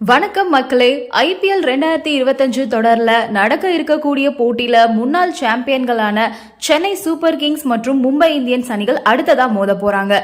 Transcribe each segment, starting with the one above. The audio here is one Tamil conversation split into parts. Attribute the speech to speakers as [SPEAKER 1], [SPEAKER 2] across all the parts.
[SPEAKER 1] வணக்கம் மக்களே ஐபிஎல் ரெண்டாயிரத்தி இருபத்தஞ்சு தொடரில் நடக்க இருக்கக்கூடிய போட்டியில் முன்னாள் சாம்பியன்களான சென்னை சூப்பர் கிங்ஸ் மற்றும் மும்பை இந்தியன்ஸ் அணிகள் அடுத்ததாக மோத போறாங்க.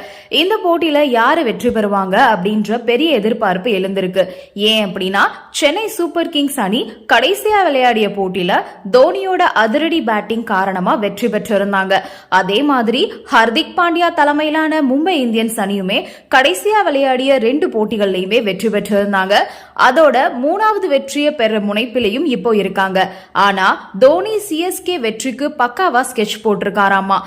[SPEAKER 1] இந்த போட்டியில யாரு வெற்றி பெறுவாங்க அப்படின்ற பெரிய எதிர்பார்ப்பு எழுந்திருக்கு. ஏன் அப்படின்னா சென்னை சூப்பர் கிங்ஸ் அணி கடைசியா விளையாடிய போட்டியில தோனியோட அதிரடி பேட்டிங் காரணமா வெற்றி பெற்றிருந்தாங்க. அதே மாதிரி ஹர்திக் பாண்டியா தலைமையிலான மும்பை இந்தியன்ஸ் அணியுமே கடைசியா விளையாடிய ரெண்டு போட்டிகள்லையுமே வெற்றி பெற்றிருந்தாங்க. அதோட மூணாவது வெற்றியை பெற முனைப்பிலையும் இப்போ இருக்காங்க. ஆனா தோனி சிஎஸ்கே வெற்றிக்கு பக்காவா ஸ்கெட்ச் போட்டிருக்காராமா?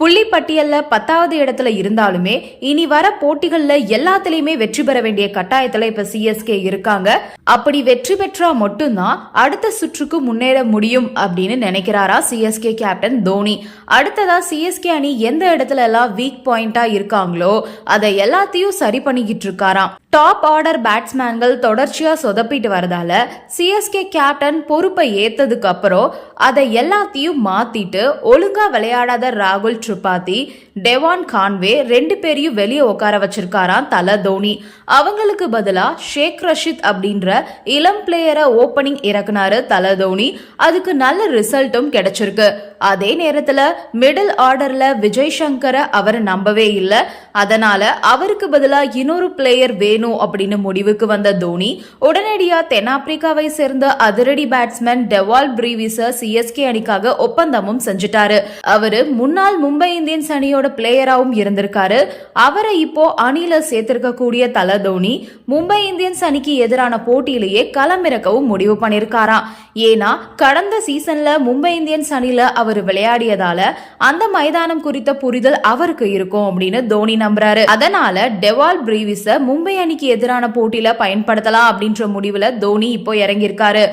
[SPEAKER 1] புள்ளி பட்டியல்ல பத்தாவது இடத்துல இருந்தாலுமே இனி வர போட்டிகள்ல எல்லாத்துலேயுமே வெற்றி பெற வேண்டிய கட்டாயத்துல இப்ப சிஎஸ்கே இருக்காங்க. அப்படி வெற்றி பெற்றா மட்டும்தான் அடுத்த சுற்றுக்கு முன்னேற முடியும் அப்படின்னு நினைக்கிறாரா சிஎஸ்கே கேப்டன் தோனி. அடுத்ததா சிஎஸ்கே அணி எந்த இடத்துல எல்லாம் வீக் பாயிண்டா இருக்காங்களோ அதை எல்லாத்தையும் சரி பண்ணிக்கிட்டு இருக்காராம். டாப் ஆர்டர் பேட்ஸ்மேன்கள் தொடர்ச்சியா சொதப்பிட்டு வரதால சிஎஸ்கே கேப்டன் பொறுப்பை ஏத்ததுக்கு அப்புறம் அதை எல்லாத்தையும் மாத்திட்டு ஒழுங்கா விளையாடாத ராகுல் திரிபாதி டெவான் கான்வே ரெண்டு பேரையும் வெளியே உட்கார வச்சிருக்காராம் தல தோனி. அவங்களுக்கு பதிலா ஷேக் ரஷித் அப்படின்ற இளம் பிளேயரை ஓப்பனிங் இறக்குனாரு தல தோனி. அதுக்கு நல்ல ரிசல்ட்டும் கிடைச்சிருக்கு. அதே நேரத்துல மிடில் ஆர்டர்ல விஜய் சங்கரை அவர் நம்பவே இல்லை. அதனால அவருக்கு பதிலா இன்னொரு பிளேயர் வேணும் அப்படின்னு முடிவுக்கு வந்த தோனி. உடனடியா தென்னாப்பிரிக்காவை சேர்ந்த அதிரடி பேட்ஸ்மேன் டெவால் பிரீவிஸ சிஎஸ்கே அணிக்காக ஒப்பந்தமும் செஞ்சுட்டாரு. அவரு முன்னாள் மும்பை இந்தியன்ஸ் அணியோட பிளேயராகவும் இருந்திருக்காரு. அவரை இப்போ அணில சேர்த்திருக்கக்கூடிய தல தோனி மும்பை இந்தியன்ஸ் அணிக்கு எதிரான போட்டியிலேயே களமிறக்கவும் முடிவு பண்ணியிருக்காராம் ஏன்னா கடந்த சீசன்ல மும்பை இந்தியன்ஸ் அணியில அவர் விளையாடியதால அந்த மைதானம் குறித்த புரிதல் அவருக்கு இருக்கும் அப்படின்னு தோனி நம்புறாரு. அதனால டெவால் பிரீவிஸ மும்பை அணிக்கு எதிரான போட்டியில பயன்படுத்தலாம் அப்படின்ற முடிவுல தோனி இப்போ இறங்கியிருக்காரு.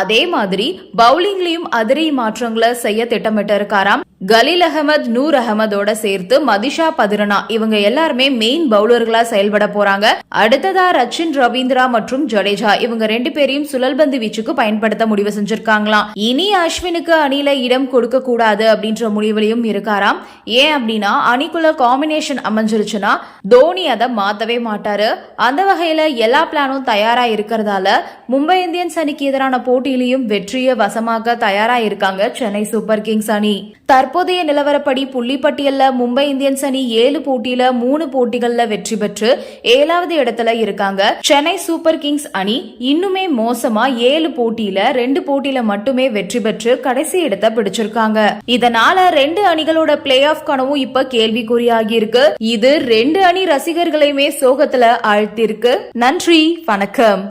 [SPEAKER 1] அதே மாதிரி பவுலிங்லயும் அதிரி மாற்றங்களை செய்ய திட்டமிட்டு இருக்காராம் கலீல் அகமது நூர் அகமதோட சேர்த்து மதிஷா பதிரனா இவங்க எல்லாருமே மெயின் பவுலர்களா செயல்பட போறாங்க. அடுத்ததா ரச்சின் ரவீந்திரா மற்றும் ஜடேஜா இவங்க ரெண்டு பேரையும் சுழல்பந்து வீச்சுக்கு பயன்படுத்த முடிவு செஞ்சிருக்காங்களாம். இனி அஸ்வினுக்கு அணில இடம் கொடுக்க கூடாது அப்படின்ற முடிவுலையும் இருக்காராம். ஏன் அப்படின்னா அணிக்குள்ள காம்பினேஷன் அமைஞ்சிருச்சுன்னா தோனி அதை மாத்தவே மாட்டாரு. அந்த வகையில எல்லா பிளானும் தயாரா இருக்கிறதால மும்பை இந்தியன்ஸ் அணிக்கு எதிரான போட்டியிலையும் வெற்றியை வசமாக்க தயாரா இருக்காங்க சென்னை சூப்பர் கிங்ஸ் அணி. தற்போதைய நிலவரப்படி புள்ளிப்பட்டியல்ல மும்பை இந்தியன்ஸ் அணி ஏழு போட்டியில மூணு போட்டிகள்ல வெற்றி பெற்று ஏழாவது இடத்துல இருக்காங்க. சென்னை சூப்பர் கிங்ஸ் அணி இன்னுமே மோசமா ஏழு போட்டியில ரெண்டு போட்டியில மட்டுமே வெற்றி பெற்று கடைசி இடத்தை பிடிச்சிருக்காங்க. இதனால ரெண்டு அணிகளோட பிளே ஆஃப் கனவும் இப்ப கேள்விக்குறியாகி இருக்கு இது ரெண்டு அணி ரசிகர்களையுமே சோகத்துல ஆழ்த்திருக்கு நன்றி வணக்கம்.